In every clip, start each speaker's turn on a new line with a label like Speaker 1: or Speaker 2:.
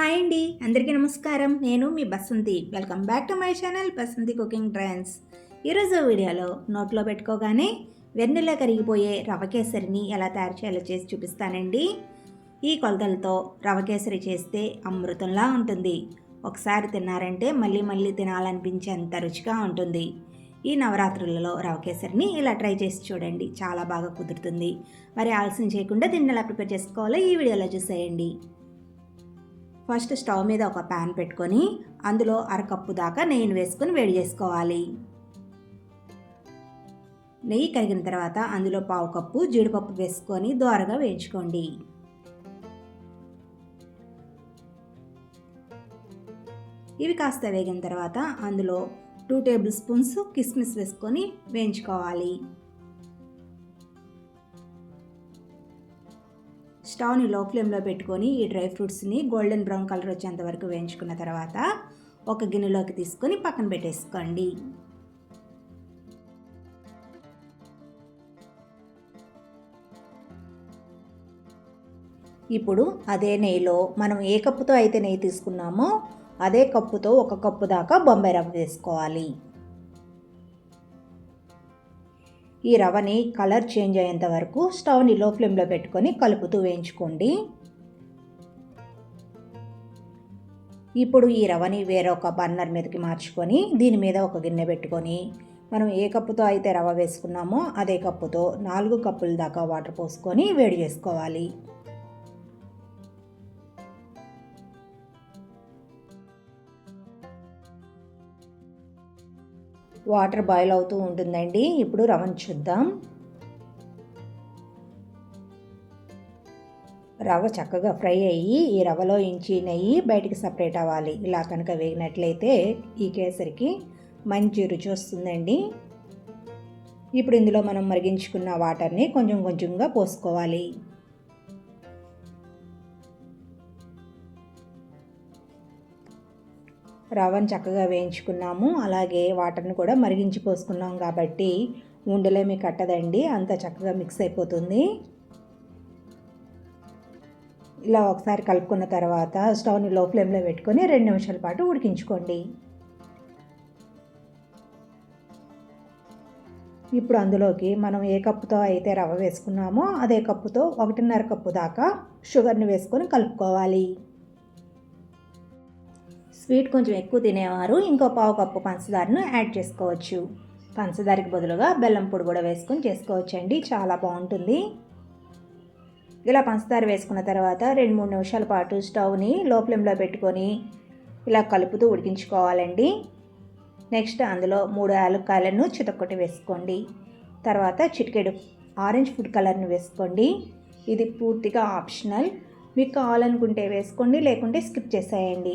Speaker 1: Hi అండి అందరికీ నమస్కారం. నేను మీ Basanthi. Welcome back to my channel Basanthi cooking trends ఈరోజు వీడియోలో నోట్లో పెట్టుకోగానే వెన్నెల కరిగిపోయే రవ కేసరిని ఎలా తయారు చేయాలో చేసి చూపిస్తానండి. ఈ కొలతలతో రవ కేసరి చేస్తే అమృతంలా ఉంటుంది. ఒకసారి తిన్నారంటే మళ్ళీ మళ్ళీ తినాలనిపించేంత రుచిగా ఉంటుంది. ఈ నవరాత్రులలో రవ కేసరిని ఇలా ట్రై చేసి చూడండి చాలా బాగా కుదురుతుంది. మరి ఆలస్యం చేయకుండా దీన్ని ఎలా ప్రిపేర్ చేసుకోవాలో ఈ వీడియోలో చూసేయండి. ఫస్ట్ స్టవ్ మీద ఒక ప్యాన్ పెట్టుకొని అందులో అరకప్పు దాకా నెయ్యిని వేసుకొని వేడి చేసుకోవాలి. నెయ్యి కరిగిన తర్వాత అందులో పావు కప్పు జీడిపప్పు వేసుకొని దోరగా వేయించుకోండి. ఇవి కాస్త వేగిన తర్వాత అందులో టూ టేబుల్ స్పూన్స్ కిస్మిస్ వేసుకొని వేయించుకోవాలి. స్టవ్ని లో ఫ్లేమ్లో పెట్టుకొని ఈ డ్రై ఫ్రూట్స్ని గోల్డెన్ బ్రౌన్ కలర్ వచ్చేంత వరకు వేయించుకున్న తర్వాత ఒక గిన్నెలోకి తీసుకొని పక్కన పెట్టేసుకోండి. ఇప్పుడు అదే నెయ్యిలో మనం ఏ కప్పుతో అయితే నెయ్యి తీసుకున్నామో అదే కప్పుతో ఒక కప్పు దాకా బొంబాయి రవ్వ వేసుకోవాలి. ఈ రవ్వని కలర్ చేంజ్ అయ్యేంత వరకు స్టవ్ని లో ఫ్లేమ్లో పెట్టుకొని కలుపుతూ వేయించుకోండి. ఇప్పుడు ఈ రవ్వని వేరొక బర్నర్ మీదకి మార్చుకొని దీని మీద ఒక గిన్నె పెట్టుకొని మనం ఏ కప్పుతో అయితే రవ్వ వేసుకున్నామో అదే కప్పుతో నాలుగు కప్పుల దాకా వాటర్ పోసుకొని వేడి చేసుకోవాలి. వాటర్ బాయిల్ అవుతూ ఉంటుందండి. ఇప్పుడు రవ్వను చూద్దాం. రవ్వ చక్కగా ఫ్రై అయ్యి ఈ రవ్వలో ఇంచి నెయ్యి బయటికి సపరేట్ అవ్వాలి. ఇలా కనుక వేగినట్లయితే ఈ కేసరికి మంచి రుచి వస్తుందండి. ఇప్పుడు ఇందులో మనం మరిగించుకున్న వాటర్ని కొంచెం కొంచెంగా పోసుకోవాలి. రవ్వను చక్కగా వేయించుకున్నాము. అలాగే వాటర్ని కూడా మరిగించి పోసుకున్నాం కాబట్టి ఉండలేమి కట్టదండి. అంత చక్కగా మిక్స్ అయిపోతుంది. ఇలా ఒకసారి కలుపుకున్న తర్వాత స్టవ్ని లో ఫ్లేమ్లో పెట్టుకొని రెండు నిమిషాల పాటు ఉడికించుకోండి. ఇప్పుడు అందులోకి మనం ఏ కప్పుతో అయితే రవ్వ వేసుకున్నామో అదే కప్పుతో ఒకటిన్నర కప్పు దాకా షుగర్ని వేసుకొని కలుపుకోవాలి. స్వీట్ కొంచెం ఎక్కువ తినేవారు. ఇంకో పావు కప్పు పంచదారను యాడ్ చేసుకోవచ్చు. పంచదారికి బదులుగా బెల్లం పొడి కూడా వేసుకొని చేసుకోవచ్చు అండి చాలా బాగుంటుంది. ఇలా పంచదార వేసుకున్న తర్వాత రెండు మూడు నిమిషాల పాటు స్టవ్ని లో ఫ్లేమ్లో పెట్టుకొని ఇలా కలుపుతూ ఉడికించుకోవాలండి. నెక్స్ట్ అందులో మూడు యాలక్కాయలను చితక్కొట్టి వేసుకోండి. తర్వాత చిటికెడు ఆరెంజ్ ఫుడ్ కలర్ని వేసుకోండి. ఇది పూర్తిగా ఆప్షనల్. మీకు కావాలనుకుంటే వేసుకోండి లేకుంటే స్కిప్ చేసేయండి.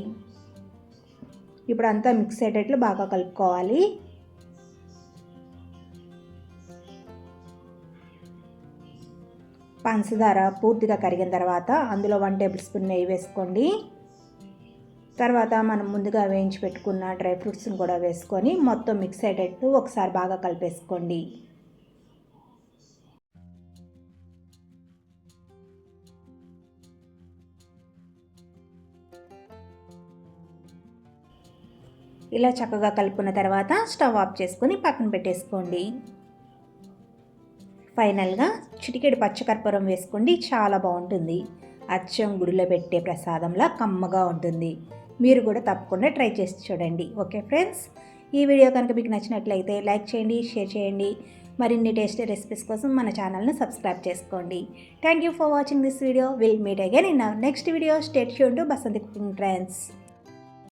Speaker 1: ఇప్పుడు అంతా మిక్స్ అయ్యేటట్లు బాగా కలుపుకోవాలి. పంచదార పూర్తిగా కరిగిన తర్వాత అందులో వన్ టేబుల్ స్పూన్ నెయ్యి వేసుకోండి. తర్వాత మనం ముందుగా వేయించి పెట్టుకున్న డ్రై ఫ్రూట్స్ని కూడా వేసుకొని మొత్తం మిక్స్ అయ్యేటట్టు ఒకసారి బాగా కలిపేసుకోండి. ఇలా చక్కగా కలుపుకున్న తర్వాత స్టవ్ ఆఫ్ చేసుకుని పక్కన పెట్టేసుకోండి. ఫైనల్గా చిటికెడు పచ్చకర్పూరం వేసుకోండి చాలా బాగుంటుంది. అచ్చం గుడిలో పెట్టే ప్రసాదంలా కమ్మగా ఉంటుంది. మీరు కూడా తప్పకుండా ట్రై చేసి చూడండి. Okay friends? ఈ వీడియో కనుక మీకు నచ్చినట్లయితే లైక్ చేయండి షేర్ చేయండి. మరిన్ని టేస్టీ రెసిపీస్ కోసం మన ఛానల్ని సబ్స్క్రైబ్ చేసుకోండి. Thank you for watching this video. Will meet again in next video stay షూన్ to Basanthi cooking trends